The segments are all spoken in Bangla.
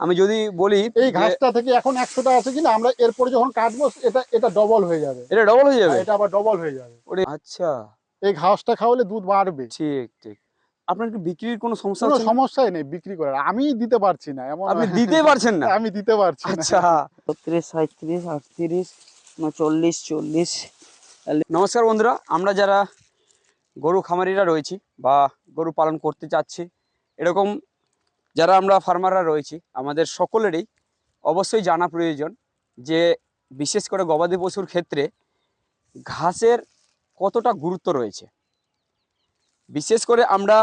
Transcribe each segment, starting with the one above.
আমি যদি বলি এই ঘাসটা থেকে এখন একশোটা আছে কিনা আমরা এরপরে যখন কাটবো এটা এটা ডবল হয়ে যাবে। এটা ডবল হয়ে যাবে? এটা আবার ডবল হয়ে যাবে। ওরে আচ্ছা। এই ঘাসটা খাওয়ালে দুধ বাড়বে। ঠিক ঠিক। আপনার কি বিক্রির কোনো সমস্যা কোনো সমস্যাই নেই বিক্রি করার। আমি দিতে পারছি না এমন আপনি দিতে পারছেন না? আমি দিতে পারছি না। আচ্ছা। ছত্রিশ সাঁত্রিশ আটত্রিশ উনচল্লিশ চল্লিশ। নমস্কার বন্ধুরা আমরা যারা গরু খামারিরা রয়েছি বা গরু পালন করতে চাচ্ছি এরকম যারা আমরা ফার্মাররা রয়েছি, আমাদের সকলেরই অবশ্যই জানা প্রয়োজন যে বিশেষ করে গবাদি পশুর ক্ষেত্রে ঘাসের কতটা গুরুত্ব রয়েছে। বিশেষ করে আমরা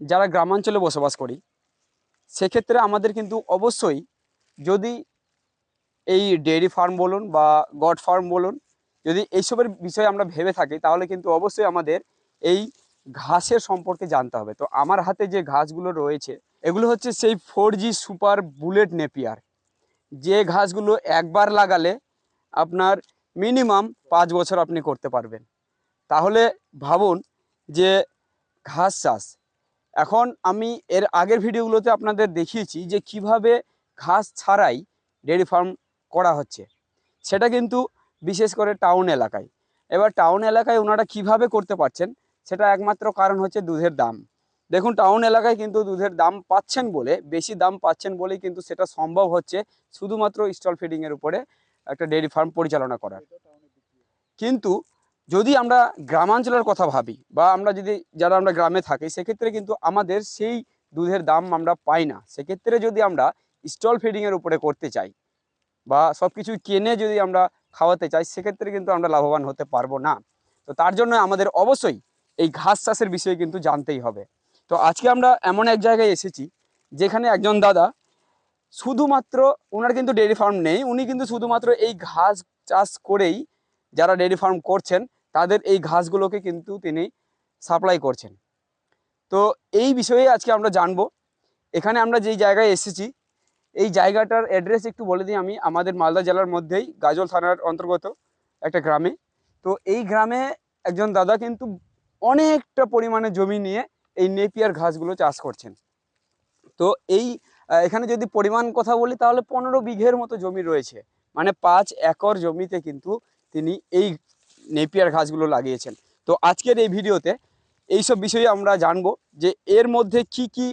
যারা গ্রামাঞ্চলে বসবাস করি, সেক্ষেত্রে আমাদের কিন্তু অবশ্যই যদি এই ডেয়ারি ফার্ম বলুন বা গড ফার্ম বলুন, যদি এইসবের বিষয়ে আমরা ভেবে থাকি, তাহলে কিন্তু অবশ্যই আমাদের এই ঘাসের সম্পর্কে জানতে হবে। তো আমার হাতে যে ঘাসগুলো রয়েছে এগুলো হচ্ছে সেই four G super bullet napier যে ঘাসগুলো একবার লাগালে আপনার মিনিমাম পাঁচ বছর আপনি করতে পারবেন। তাহলে ভাবুন যে ঘাস চাষ, এখন আমি এর আগের ভিডিওগুলোতে আপনাদের দেখিয়েছি যে কীভাবে ঘাস ছাড়াই ডেয়ারি ফার্ম করা হচ্ছে। সেটা কিন্তু বিশেষ করে টাউন এলাকায়। এবার টাউন এলাকায় ওনারা কীভাবে করতে পারছেন, সেটা একমাত্র কারণ হচ্ছে দুধের দাম। দেখুন, টাউন এলাকায় কিন্তু দুধের দাম পাচ্ছেন বলে, বেশি দাম পাচ্ছেন বলেই কিন্তু সেটা সম্ভব হচ্ছে শুধুমাত্র স্টল ফিডিংয়ের উপরে একটা ডেয়ারি ফার্ম পরিচালনা করার। কিন্তু যদি আমরা গ্রামাঞ্চলের কথা ভাবি বা আমরা যদি, যারা আমরা গ্রামে থাকি, সেক্ষেত্রে কিন্তু আমাদের সেই দুধের দাম আমরা পাই না। সেক্ষেত্রে যদি আমরা স্টল ফিডিংয়ের উপরে করতে চাই বা সব কিছু কিনে যদি আমরা খাওয়াতে চাই, সেক্ষেত্রে কিন্তু আমরা লাভবান হতে পারব না। তো তার জন্য আমাদের অবশ্যই এই ঘাস চাষের বিষয়ে কিন্তু জানতেই হবে। তো আজকে আমরা এমন এক জায়গায় এসেছি যেখানে একজন দাদা শুধুমাত্র ওনার কিন্তু ডেয়ারি ফার্ম নেই, উনি কিন্তু শুধুমাত্র এই ঘাস চাষ করেই যারা ডেয়ারি ফার্ম করছেন, তাদের এই ঘাসগুলোকে কিন্তু তিনি সাপ্লাই করছেন। তো এই বিষয়ে আজকে আমরা জানব। এখানে আমরা যেই জায়গায় এসেছি, এই জায়গাটার অ্যাড্রেস একটু বলে দিই আমি। আমাদের মালদা জেলার মধ্যেই গাজল থানার অন্তর্গত একটা গ্রামে। তো এই গ্রামে একজন দাদা কিন্তু অনেকটা পরিমাণে জমি নিয়ে এই নেপিয়ার ঘাসগুলো চাষ করছেন। তো এই এখানে যদি পরিমাণ কথা বলি, তাহলে পনেরো বিঘের মতো জমি রয়েছে। মানে পাঁচ একর জমিতে কিন্তু তিনি এই নেপিয়ার ঘাসগুলো লাগিয়েছেন। তো আজকের এই ভিডিওতে এইসব বিষয়ে আমরা জানব যে এর মধ্যে কি কি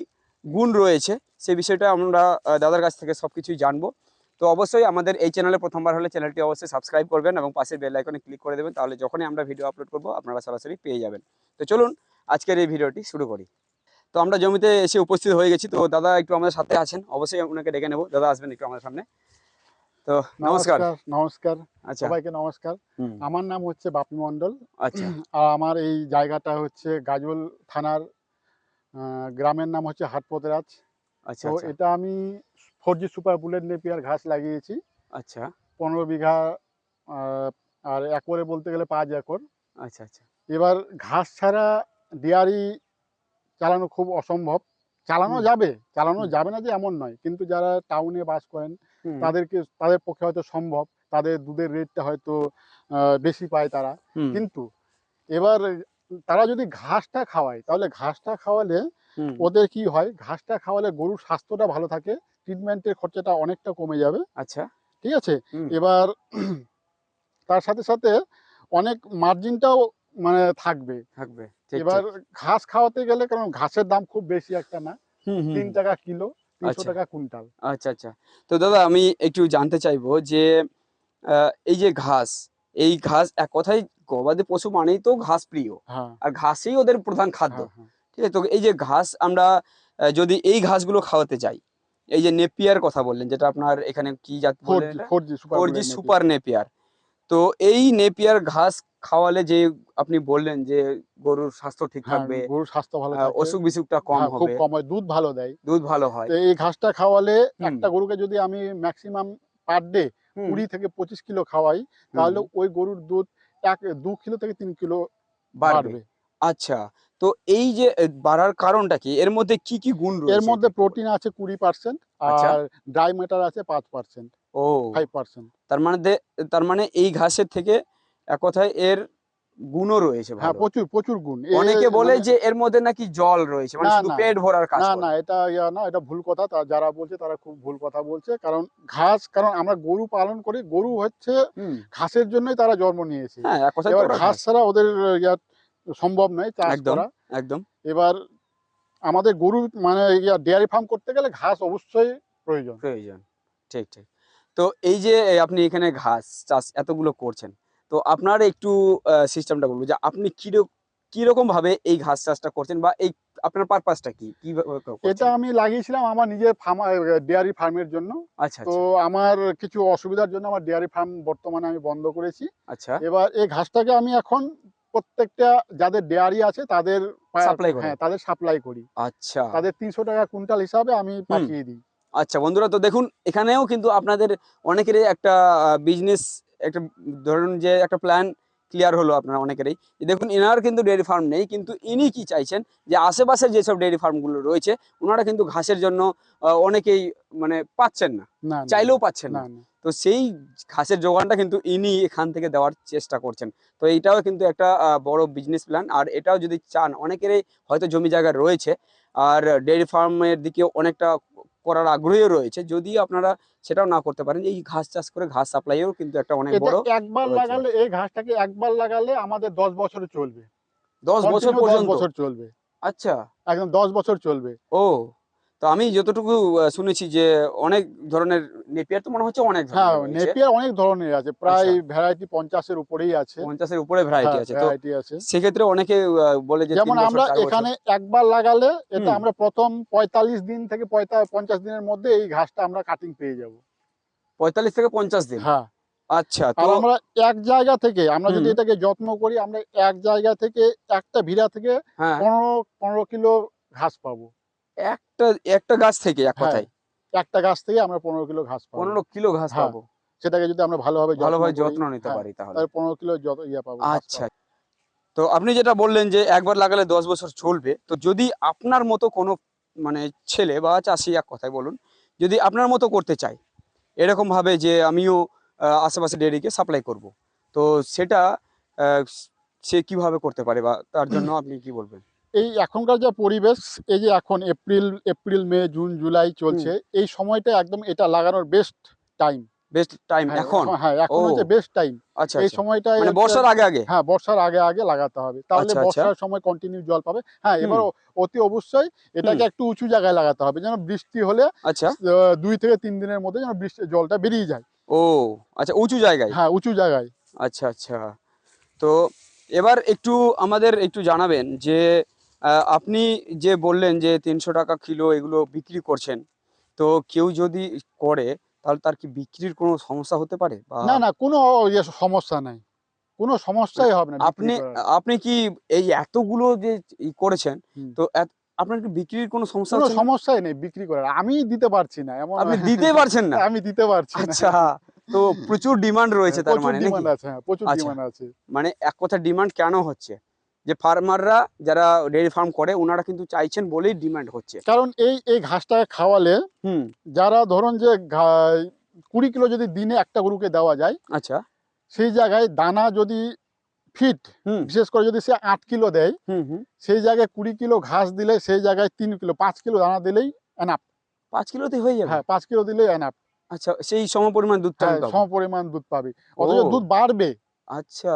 গুণ রয়েছে, সে বিষয়টা আমরা দাদার কাছ থেকে সব কিছুই জানব। তো অবশ্যই আমাদের এই চ্যানেলে প্রথমবার হলে চ্যানেলটি অবশ্যই সাবস্ক্রাইব করবেন এবং পাশের বেল আইকনে ক্লিক করে দেবেন তাহলে যখনই আমরা ভিডিও আপলোড করব আপনারা সরাসরি পেয়ে যাবেন। তো চলুন আজকের এই ভিডিওটি শুরু করি। তো আমরা জমিতে এসে উপস্থিত হয়ে গেছি। তো দাদা একটু আমাদের সাথে আছেন অবশ্যই ওনাকে ডেকে নেব। দাদা আসবেন একটু আমাদের সামনে। তো নমস্কার। নমস্কার আচ্ছা। সবাইকে নমস্কার। আমার নাম হচ্ছে বাপি মন্ডল আচ্ছা। আর আমার এই জায়গাটা হচ্ছে গাজল থানার গ্রামের নাম হচ্ছে হাটপতরাজ আচ্ছা আচ্ছা। এটা আমি four G super bullet napier ঘাস লাগিয়েছি। আচ্ছা। পনেরো বিঘা আর একরে বলতে গেলে পাঁচ একর। আচ্ছা আচ্ছা। এবার ঘাস ছাড়া ডেয়ারি চালানো খুব অসম্ভব। চালানো যাবে চালানো যাবে না যে এমন নয়। কিন্তু যারা টাউনে বাস করেন তাদেরকে তাদের পক্ষে হয়তো সম্ভব। তাদের দুধের রেটটা হয়তো বেশি পায় তারা। কিন্তু এবার তারা যদি ঘাসটা খাওয়ায় তাহলে ঘাসটা খাওয়ালে ওদের কি হয়? ঘাসটা খাওয়ালে গরুর স্বাস্থ্যটা ভালো থাকে। ট্রিটমেন্টের খরচাটা অনেকটা কমে যাবে। আচ্ছা। ঠিক আছে? এবার তার সাথে সাথে অনেক মার্জিনটাও মানে থাকবে। থাকবে। এবার ঘাস খাওয়াতে গেলে কারণ ঘাসের দাম খুব বেশি একটা না। তিন টাকা কিলো তিনশো আচ্ছা। টাকা কুইন্টাল। আচ্ছা আচ্ছা। তো দাদা আমি একটু জানতে চাইব যে এই যে ঘাস এই ঘাস এক কথায় গবাদি পশু মানেই তো ঘাস প্রিয়। হ্যাঁ। আর ঘাসই ওদের প্রধান খাদ্য। হ্যাঁ, হ্যাঁ। ঠিক আছে? তো এই যে ঘাস আমরা যদি এই ঘাসগুলো খাওয়াতে চাই এই যে নেপিয়ার কথা বললেন যেটা আপনার এখানে কি জাত ফোর জি সুপার নেপিয়ার তো এই নেপিয়ার ঘাস খাওয়ালে যে আপনি বললেন যে গরুর স্বাস্থ্য ঠিক থাকবে হ্যাঁ, গরুর স্বাস্থ্য ভালো অসুখ বিসুখটা কম হ্যাঁ, খুব কম হয় দুধ ভালো দেয়। দুধ ভালো হয়। এই ঘাসটা খাওয়ালে একটা গরুকে যদি আমি ম্যাক্সিমাম পার ডে কুড়ি থেকে পঁচিশ কিলো খাওয়াই তাহলে ওই গরুর দুধ এক দু কিলো থেকে তিন কিলো বাড়বে। আচ্ছা। তো এই যে বাড়ার কারণটা কি? এর মধ্যে কি কি গুণ রয়েছে? এর মধ্যে প্রোটিন আছে কুড়ি পার্সেন্ট আচ্ছা। আর ড্রাই ম্যাটার আছে পাঁচ পার্সেন্ট ও। ফাইভ পার্সেন্ট তার মানে তার মানে এই ঘাসের থেকে এক কথায় এর গুণও রয়েছে হ্যাঁ প্রচুর প্রচুর গুণ। অনেকে বলে মানে- যে এর মধ্যে নাকি জল রয়েছে মানে শুধু পেট ভরার কাজ না না এটা ইয়া না এটা ভুল কথা। যারা বলছে তারা খুব ভুল কথা বলছে। কারণ ঘাস কারণ আমরা গরু পালন করি গরু হচ্ছে ঘাসের জন্যই তারা জন্ম নিয়েছে। হ্যাঁ ঘাস। ছাড়া ওদের ইয়া সম্ভব নয় চাষ। করা। একদম। এবার আমাদের গরু মানে ইয়া ডেয়ারি ফার্ম করতে গেলে ঘাস অবশ্যই প্রয়োজন। প্রয়োজন ঠিক ঠিক। তো এই যে আপনি এখানে ঘাস চাষ এতগুলো করছেন তো আপনার একটু সিস্টেমটা বলব যে আপনি কীরকম ভাবে এই ঘাস চাষটা করছেন বা এই আপনার পারপাসটা কি? কি এটা আমি লাগিয়েছিলাম আমার নিজের ফার্ম ডেয়ারি ফার্মের জন্য। আচ্ছা তো আচ্ছা। আমার কিছু অসুবিধার জন্য আমার ডেয়ারি ফার্ম বর্তমানে আমি বন্ধ করেছি। আচ্ছা। এবার এই ঘাসটাকে আমি এখন প্রত্যেকটা যাদের ডেয়ারি আছে তাদের হ্যাঁ তাদের সাপ্লাই করি। আচ্ছা। তাদের তিনশো টাকা কুইন্টাল হিসাবে আমি পাঠিয়ে দিই। আচ্ছা বন্ধুরা তো দেখুন এখানেও কিন্তু আপনাদের অনেকেরই একটা বিজনেস একটা ধরুন যে একটা প্ল্যান ক্লিয়ার হলো আপনার অনেকেরই। দেখুন এনার কিন্তু ডেয়ারি ফার্ম নেই কিন্তু ইনি কি চাইছেন যে আশেপাশে যেসব ডেয়ারি ফার্মগুলো রয়েছে ওনারা কিন্তু ঘাসের জন্য অনেকেই মানে পাচ্ছেন না চাইলেও পাচ্ছেন না। তো সেই ঘাসের যোগানটা কিন্তু ইনি এখান থেকে দেওয়ার চেষ্টা করছেন। তো এইটাও কিন্তু একটা বড় বিজনেস প্ল্যান আর এটাও যদি চান অনেকেরই হয়তো জমি জায়গা রয়েছে আর ডেয়ারি ফার্মের দিকে অনেকটা করার আগ্রহ রয়েছে যদি আপনারা সেটাও না করতে পারেন। এই ঘাস চাষ করে ঘাস সাপ্লাইও কিন্তু একটা অনেক বড় একবার লাগালে এই ঘাসটাকে একবার লাগালে আমাদের দশ বছর চলবে। দশ বছর পর্যন্ত? বছর চলবে। আচ্ছা। একদম দশ বছর চলবে। ও। তো আমি যতটুকু শুনেছি যে অনেক ধরনের নেপিয়ার তো মনে হচ্ছে অনেক হ্যাঁ নেপিয়ার অনেক ধরনের আছে প্রায় আচ্ছা। ভ্যারাইটি পঞ্চাশের উপরেই আছে। পঞ্চাশের উপরে ভ্যারাইটি আছে। ভ্যারাইটি আছে। সেক্ষেত্রে অনেকে বলে যে যেমন আমরা এখানে একবার লাগালে এটা আমরা প্রথম পঁয়তাল্লিশ দিন থেকে পঞ্চাশ দিনের মধ্যে এই ঘাসটা আমরা কাটিং পেয়ে যাব। পঁয়তাল্লিশ থেকে পঞ্চাশ দিন? হ্যাঁ। আচ্ছা তো আমরা এক জায়গা থেকে আমরা যদি এটাকে যত্ন করি আমরা এক জায়গা থেকে একটা ভিড়া থেকে হ্যাঁ। পনেরো পনেরো কিলো ঘাস পাবো। একটা একটা গাছ থেকে এক হ্যাঁ, কথায়? একটা গাছ থেকে আমরা পনেরো কিলো ঘাস পাবো। পনেরো কিলো ঘাস হ্যাঁ, পাবো? সেটাকে যদি আমরা ভালোভাবে ভালোভাবে যত্ন নিতে হ্যাঁ, পারি তাহলে। পনেরো কিলো যত ইয়ে পাবো আচ্ছা। তো আপনি যেটা বললেন যে একবার লাগালে দশ বছর চলবে তো যদি আপনার মতো কোনো মানে ছেলে বা চাষি এক কথায় বলুন যদি আপনার মতো করতে চায় এরকম ভাবে যে আমিও আশেপাশে ডেয়ারিকে সাপ্লাই করব তো সেটা আহ, সে কীভাবে করতে পারে বা তার জন্য আপনি কি বলবেন? এই এখনকার যা পরিবেশ এই যে এখন April April May June July চলছে এই সময়টা একদম এটা লাগানোর বেস্ট টাইম বেস্ট টাইম এখন? হ্যাঁ এখন হচ্ছে বেস্ট টাইম আচ্ছা এই আচ্ছা। সময়টা মানে বর্ষার আগে আগে? হ্যাঁ বর্ষার আগে আগে লাগাতে হবে। তাহলে আচ্ছা, আচ্ছা। বর্ষার সময় কন্টিনিউ জল পাবে। হ্যাঁ এবার অতি অবশ্যই এটাকে একটু উঁচু জায়গায় লাগাতে হবে যেন বৃষ্টি হলে আচ্ছা। দুই থেকে তিন দিনের মধ্যে যেন বৃষ্টি জলটা বেরিয়ে যায়। ও আচ্ছা উঁচু জায়গায়? হ্যাঁ উঁচু জায়গায়। আচ্ছা আচ্ছা। তো এবার একটু আমাদের একটু জানাবেন যে আপনি যে বললেন যে তিনশো টাকা কিলো এগুলো বিক্রি করছেন তো কেউ যদি করে তাহলে তার কি বিক্রির কোনো সমস্যা হতে পারে না না কোনো ইয়ে সমস্যা নাই। কোনো সমস্যাই হবে না আপনি আপনি কি এই এতগুলো যে করেছেন তো আপনার কি বিক্রির কোনো সমস্যা কোনো সমস্যাই নেই বিক্রি করার। আমি দিতে পারছি না এমন আপনি দিতে পারছেন না? আমি দিতে পারছি আচ্ছা তো প্রচুর ডিমান্ড রয়েছে তার মানে নাকি? ডিমান্ড আছে হ্যাঁ প্রচুর আচ্ছা। ডিমান্ড আছে। মানে এক কথা ডিমান্ড কেন হচ্ছে? যে ফার্মাররা যারা ডেয়ারি ফার্ম করে ওনারা কিন্তু চাইছেন বলেই ডিমান্ড হচ্ছে। কারণ এই এই ঘাসটাকে খাওয়ালে হুম। যারা ধরুন যে কুড়ি কিলো যদি দিনে একটা গরুকে দেওয়া যায় আচ্ছা। সেই জায়গায় দানা যদি ফিট বিশেষ করে যদি সে আট কিলো দেয় হুম হুম। সেই জায়গায় কুড়ি কিলো ঘাস দিলে সেই জায়গায় তিন কিলো পাঁচ কিলো দানা দিলেই এনাপ পাঁচ কিলোতে হয়ে যাবে? হ্যাঁ পাঁচ কিলো দিলেই এনাপ আচ্ছা সেই সম পরিমাণ দুধটা হ্যাঁ সম পরিমাণ দুধ পাবে। অথচ দুধ বাড়বে। আচ্ছা।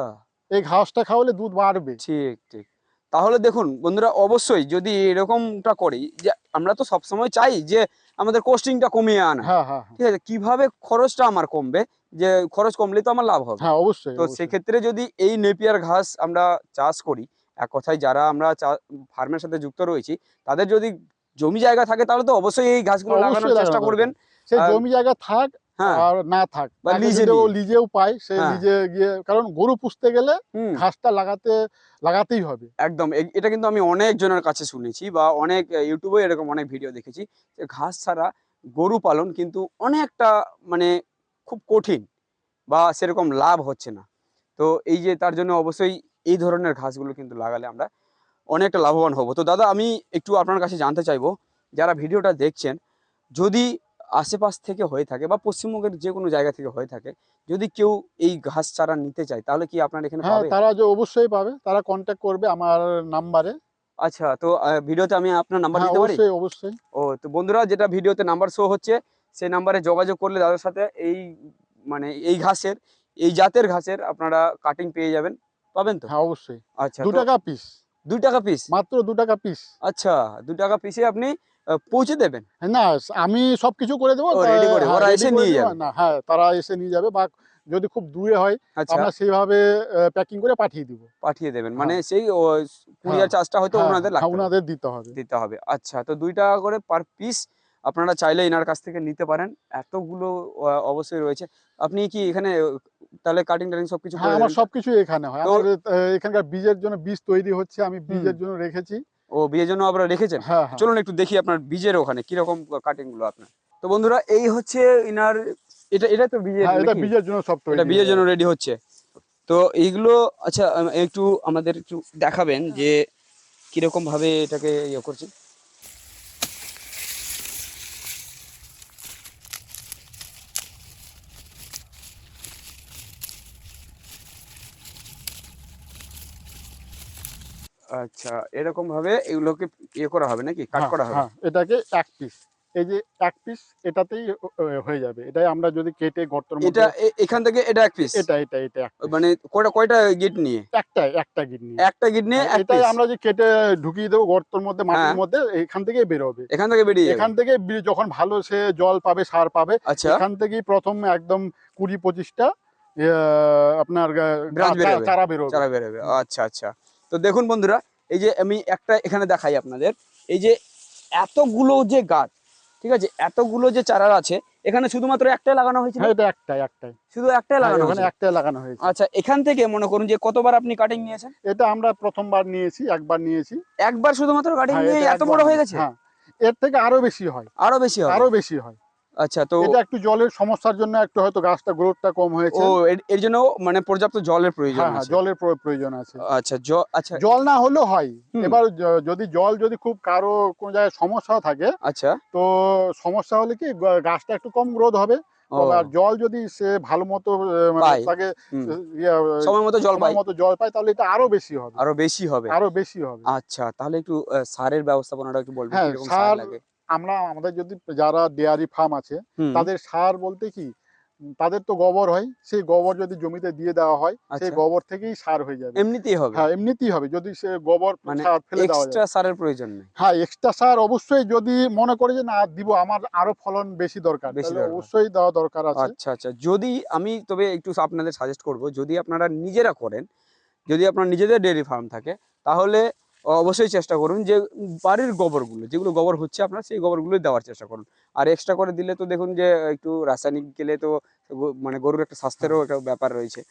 এই ঘাসটা খাওয়ালে দুধ বাড়বে। ঠিক ঠিক। তাহলে দেখুন বন্ধুরা অবশ্যই যদি এরকমটা করি যে আমরা তো সবসময় চাই যে আমাদের কোস্টিংটা কমিয়ে আনা। হ্যাঁ হ্যাঁ হ্যাঁ। ঠিক আছে কীভাবে খরচটা আমার কমবে? যে খরচ কমলে তো আমার লাভ হবে। হ্যাঁ অবশ্যই তো সেক্ষেত্রে যদি এই নেপিয়ার ঘাস আমরা চাষ করি এক কথায় যারা আমরা ফার্মের সাথে যুক্ত রয়েছি তাদের যদি জমি জায়গা থাকে তাহলে তো অবশ্যই এই ঘাসগুলো লাগানোর চেষ্টা করবেন। সে আর- জমি জায়গা থাক আর না থাক। লিজেও পায় সে হ্যাঁ। লিজে গিয়ে কারণ গরু পুষতে গেলে ঘাসটা লাগাতে লাগাতেই হবে। একদম। এটা কিন্তু আমি অনেক জনের কাছে শুনেছি বা অনেক ইউটিউবে এরকম অনেক ভিডিও দেখেছি যে ঘাস ছাড়া গরু পালন কিন্তু অনেকটা মানে খুব কঠিন বা সেরকম লাভ হচ্ছে না। তো এই যে তার জন্য অবশ্যই এই ধরনের ঘাসগুলো কিন্তু লাগালে আমরা অনেকটা লাভবান হব। তো দাদা আমি একটু আপনার কাছে জানতে চাইব যারা ভিডিওটা দেখছেন যদি আশেপাশ থেকে হয়ে থাকে বা পশ্চিমবঙ্গের যে কোনো জায়গা থেকে হয়ে থাকে যদি কেউ এই ঘাস চারা নিতে চায় তাহলে কি আপনার এখানে হ্যাঁ তারা যে অবশ্যই পাবে তারা কন্ট্যাক্ট করবে আমার নাম্বারে। আচ্ছা তো ভিডিওতে আমি আপনার নাম্বার হ্যাঁ দিতে পারি? অবশ্যই অবশ্যই। ও তো বন্ধুরা যেটা ভিডিওতে নাম্বার শো হচ্ছে সেই নাম্বারে যোগাযোগ করলে দাদার সাথে এই মানে এই ঘাসের এই জাতের ঘাসের আপনারা কাটিং পেয়ে যাবেন। পাবেন তো? হ্যাঁ অবশ্যই। আচ্ছা দু টাকা পিস দুই টাকা পিস মাত্র দু টাকা পিস আচ্ছা দু টাকা পিসে আপনি পৌঁছে দেবেন? না আমি সবকিছু করে দেবো হ্যাঁ, ওরা এসে নিয়ে যাবে। না হ্যাঁ তারা এসে নিয়ে যাবে বা যদি খুব দূরে হয় আচ্ছা। আমরা সেইভাবে প্যাকিং করে পাঠিয়ে দিব। পাঠিয়ে দেবেন। হ্যাঁ। মানে সেই ও, কুরিয়ার চার্জটা হয়তো হ্যাঁ, ওনাদের হ্যাঁ, লাগবে ওনাদের দিতে হবে। দিতে হবে। আচ্ছা তো দুই টাকা করে পার পিস আপনারা চাইলে এনার কাছ থেকে নিতে পারেন। এতগুলো অবশ্যই রয়েছে। আপনি কি এখানে তাহলে কাটিং টাটিং সবকিছু হ্যাঁ আমার সবকিছু এখানে হয়। এখানকার বীজের জন্য বীজ তৈরি হচ্ছে আমি বীজের জন্য রেখেছি। ও বিয়ের জন্য আপনারা রেখেছেন? হ্যাঁ হ্যাঁ। চলুন একটু দেখি আপনার বীজের ওখানে কীরকম কাটিংগুলো আপনার। তো বন্ধুরা এই হচ্ছে ইনার এটা এটা তো বীজের হ্যাঁ এটা? বীজের জন্য সব এটা বিয়ের জন্য রেডি হচ্ছে। তো এইগুলো আচ্ছা একটু আমাদের একটু দেখাবেন যে কীরকম ভাবে এটাকে ইয়ে করছে। আচ্ছা এরকম ভাবে এগুলোকে ইয়ে করা হবে নাকি? কাট হ্যাঁ, করা হবে? হ্যাঁ এটাকে এক পিস এই যে এক পিস এটাতেই হয়ে যাবে। এটাই আমরা যদি কেটে গর্তের মধ্যে এ- এখান থেকে এটা এক পিস এটা এটা এটা মানে কয়টা কয়টা গিট নিয়ে? একটাই একটা গিট নিয়ে। একটা গিট নিয়ে হ্যাঁ, এটাই আমরা যে কেটে ঢুকিয়ে দেবো গর্তের মধ্যে মাটির। মধ্যে এখান থেকেই বেরোবে। এখান থেকে বেরিয়ে এখান থেকে যখন ভালো সে জল পাবে সার পাবে আচ্ছা। এখান থেকেই প্রথম একদম কুড়ি পঁচিশটা আপনার। চারা বেরোবে। চারা বেরোবে। আচ্ছা আচ্ছা। তো দেখুন বন্ধুরা এই যে আমি একটা এখানে দেখাই আপনাদের। এই যে এতগুলো যে গাছ ঠিক আছে এতগুলো যে চারা আছে এখানে শুধুমাত্র একটাই লাগানো হয়েছে হ্যাঁ এটা একটাই একটাই। শুধু একটাই হ্যাঁ, লাগানো হয়েছে? একটাই লাগানো হয়েছে। আচ্ছা এখান থেকে মনে করুন যে কতবার আপনি কাটিং নিয়েছেন? এটা আমরা প্রথমবার নিয়েছি একবার নিয়েছি। একবার শুধুমাত্র কাটিং হ্যাঁ, নিয়ে এত বড় হয়ে গেছে? হ্যাঁ এর থেকে আরও বেশি হয়। আরও বেশি হয় আরও বেশি হয়। আচ্ছা তো এটা একটু জলের সমস্যার জন্য একটু হয়তো গাছটা গ্রোথটা কম হয়েছে। ও এর- জন্য মানে পর্যাপ্ত জলের প্রয়োজন হ্যাঁ হ্যাঁ জলের প্রয়োজন আছে। আচ্ছা জ- আচ্ছা। জল না হলেও হয়। এবার যদি জল যদি খুব কারও কোনো জায়গায় সমস্যা থাকে আচ্ছা। তো সমস্যা হলে কি গাছটা একটু কম গ্রোথ হবে। আর জল যদি সে ভালো মতো মানে তাকে ইয়ে, সময় মতো জল সময় মতো জল পায় তাহলে এটা আরও বেশি হবে। আরও বেশি হবে। আরও বেশি হবে। আচ্ছা তাহলে একটু সারের ব্যবস্থাপনাটা একটু বলবেন হ্যাঁ, সার সার লাগে? আমরা আমাদের যদি যারা ডেয়ারি ফার্ম আছে তাদের সার বলতে কি তাদের তো গোবর হয় সেই গোবর যদি জমিতে দিয়ে দেওয়া হয় সেই আচ্ছা। গোবর থেকেই সার হয়ে যাবে। এমনিতেই হবে। হ্যাঁ এমনিতেই হবে যদি সে গোবর মানে সার ফেলে দেওয়া এক্সট্রা সারের প্রয়োজন নেই। হ্যাঁ এক্সট্রা সার অবশ্যই যদি মনে করে যে না দিব আমার আরও ফলন বেশি দরকার বেশি তাহলে দরকার। অবশ্যই দেওয়া দরকার আছে। আচ্ছা আচ্ছা যদি আমি তবে একটু আপনাদের সাজেস্ট করব যদি আপনারা নিজেরা করেন যদি আপনার নিজেদের ডেয়ারি ফার্ম থাকে তাহলে অবশ্যই চেষ্টা করুন যে বাড়ির গোবরগুলো যেগুলো গোবর হচ্ছে আপনার সেই গোবরগুলো দেওয়ার চেষ্টা করুন। আর এক্সট্রা করে দিলে তো দেখুন যে একটু রাসায়নিক গেলে তো মানে গরুর একটা স্বাস্থ্যেরও একটা ব্যাপার রয়েছে।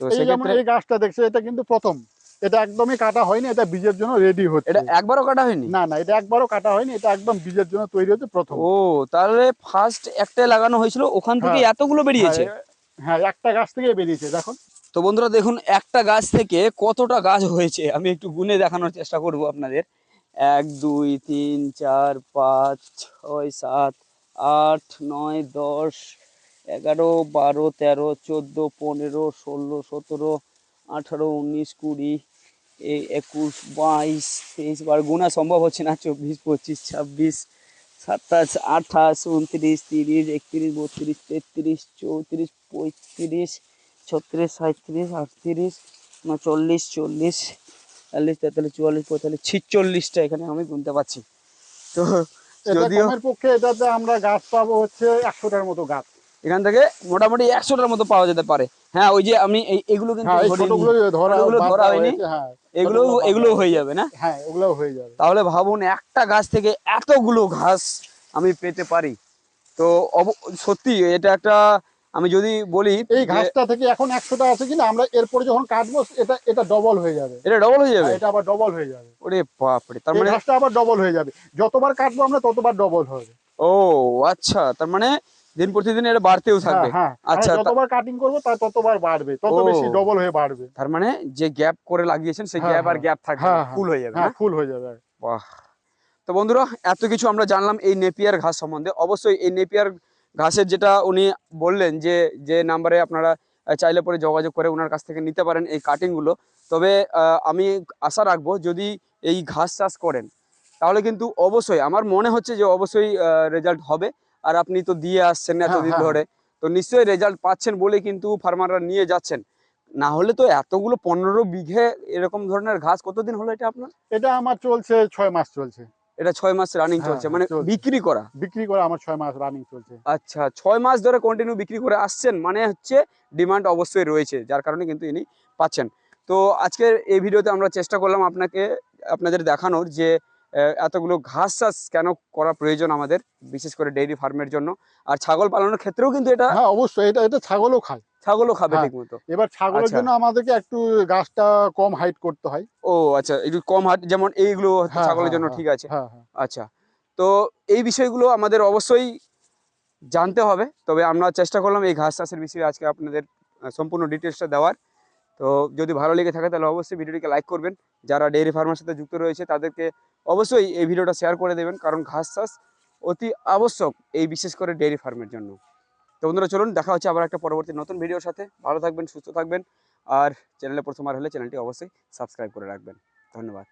তো এই সেক্ষেত্রে এই গাছটা দেখছে এটা কিন্তু প্রথম। এটা একদমই কাটা হয়নি এটা বীজের জন্য রেডি হচ্ছে। এটা একবারও কাটা হয়নি? না না এটা একবারও কাটা হয়নি এটা একদম বীজের জন্য তৈরি হচ্ছে প্রথম। ও তাহলে ফার্স্ট একটাই লাগানো হয়েছিল ওখান থেকে হ্যাঁ। এতগুলো বেরিয়েছে? হ্যাঁ, হ্যাঁ একটা গাছ থেকে বেরিয়েছে দেখুন। তো বন্ধুরা দেখুন, একটা গাছ থেকে কতটা গাছ হয়েছে? আমি একটু গুনে দেখানোর চেষ্টা করব আপনাদের। এক, দুই, তিন, চার, পাঁচ, ছয়, সাত, আট, নয়, দশ, এগারো, বারো, তেরো, চোদ্দ, পনেরো, ষোলো, সতেরো, আঠারো, উনিশ, কুড়ি একুশ, বাইশ, তেইশ, বার, গোনা সম্ভব হচ্ছে না, চব্বিশ, পঁচিশ, ছাব্বিশ, সাতাশ, আঠাশ, উনত্রিশ, তিরিশ, একত্রিশ, বত্রিশ, তেত্রিশ, চৌত্রিশ, পঁয়ত্রিশ ছত্রিশ সাঁত্রিশ আটত্রিশ উনচল্লিশ চল্লিশ বিয়াল্লিশ তেতাল্লিশ চুয়াল্লিশ পঁয়তাল্লিশ ছিচল্লিশটা এখানে আমি গুনতে পারছি। তো যদিও পক্ষে এটাতে আমরা গাছ পাবো হচ্ছে একশোটার মতো গাছ। এখান থেকে মোটামুটি একশোটার মতো পাওয়া যেতে পারে। হ্যাঁ ওই যে আমি এগুলো কিন্তু হ্যাঁ। ধরা হয়নি। হ্যাঁ এগুলো এগুলো হয়ে যাবে না? হ্যাঁ ওগুলোও হয়ে যাবে। তাহলে ভাবুন একটা গাছ থেকে এতগুলো ঘাস আমি পেতে পারি। তো সত্যি এটা একটা আমি যদি বলি এই ঘাসটা থেকে এখন একশোটা আছে কিনা আমরা এরপরে যখন কাটবো এটা এটা ডবল হয়ে যাবে। এটা ডবল হয়ে যাবে? হ্যাঁ, এটা আবার ডবল হয়ে যাবে। ওরে বাপরে তার মানে ঘাসটা আবার ডবল হয়ে যাবে। যতবার কাটবো আমরা ততবার ডবল হবে। ও আচ্ছা তার মানে দিন প্রতিদিন এটা বাড়তেও থাকবে। হ্যাঁ হ্যাঁ আচ্ছা, যতবার কাটিং করব তার ততবার বাড়বে। তত বেশি ডবল হয়ে বাড়বে। তার মানে যে গ্যাপ করে লাগিয়েছেন সেই হ্যাঁ, গ্যাপ আর হ্যাঁ। গ্যাপ থাকবে হ্যাঁ, হ্যাঁ। ফুল হয়ে যাবে হ্যাঁ ফুল হয়ে যাবে। বাহ। তো বন্ধুরা এত কিছু আমরা জানলাম এই নেপিয়ার ঘাস সম্বন্ধে। অবশ্যই এই নেপিয়ার ঘাসের যেটা উনি বললেন যে যে নাম্বারে আপনারা চাইলে পরে যোগাযোগ করে ওনার কাছ থেকে নিতে পারেন এই কাটিংগুলো। তবে আমি আশা রাখব যদি এই ঘাস চাষ করেন তাহলে কিন্তু অবশ্যই আমার মনে হচ্ছে যে অবশ্যই রেজাল্ট হবে। আর আপনি তো দিয়ে আসছেন হ্যাঁ, এতদিন হ্যাঁ, ধরে তো নিশ্চয়ই রেজাল্ট পাচ্ছেন বলে কিন্তু ফার্মাররা নিয়ে যাচ্ছেন। না হলে তো এতগুলো পনেরো বিঘে এরকম ধরনের ঘাস কতদিন হলো এটা আপনার? এটা আমার চলছে ছয় মাস চলছে। এটা ছয় মাস রানিং হ্যাঁ, চলছে হ্যাঁ, মানে বিক্রি করা? বিক্রি করা আমার ছয় মাস রানিং চলছে। আচ্ছা ছয় মাস ধরে কন্টিনিউ বিক্রি করে আসছেন মানে হচ্ছে ডিমান্ড অবশ্যই রয়েছে যার কারণে কিন্তু ইনি পাচ্ছেন। তো আজকের এই ভিডিওতে আমরা চেষ্টা করলাম আপনাকে আপনাদের দেখানোর যে এতগুলো ঘাস চাষ কেন করা প্রয়োজন আমাদের বিশেষ করে ডেইরি ফার্মের জন্য আর ছাগল পালনের ক্ষেত্রেও কিন্তু এটা হ্যাঁ অবশ্যই এটা এটা ছাগলও খায় ছাগলও খাবে হ্যাঁ। ঠিক মতো এবার ছাগলের আচ্ছা। জন্য আমাদেরকে একটু গাছটা কম হাইট করতে হয় ও আচ্ছা একটু কম হাইট যেমন এইগুলো হ্যাঁ, ছাগলের হ্যাঁ, জন্য। ঠিক আছে আচ্ছা তো এই বিষয়গুলো আমাদের অবশ্যই জানতে হবে তবে আমরা চেষ্টা করলাম এই ঘাস চাষের বিষয়ে আজকে আপনাদের সম্পূর্ণ ডিটেলসটা দেওয়ার তো যদি ভালো লেগে থাকে তাহলে অবশ্যই ভিডিওটিকে লাইক করবেন। যারা ডেয়ারি ফার্মের সাথে যুক্ত রয়েছে তাদেরকে অবশ্যই এই ভিডিওটা শেয়ার করে দেবেন, কারণ ঘাস চাষ অতি আবশ্যক এই বিশেষ করে ডেয়ারি ফার্মের জন্য। তো বন্ধুরা, চলুন দেখা হচ্ছে আবার একটা পরবর্তী নতুন ভিডিওর সাথে। ভালো থাকবেন, সুস্থ থাকবেন, আর চ্যানেলে প্রথমবার হলে চ্যানেলটি অবশ্যই সাবস্ক্রাইব করে রাখবেন। ধন্যবাদ।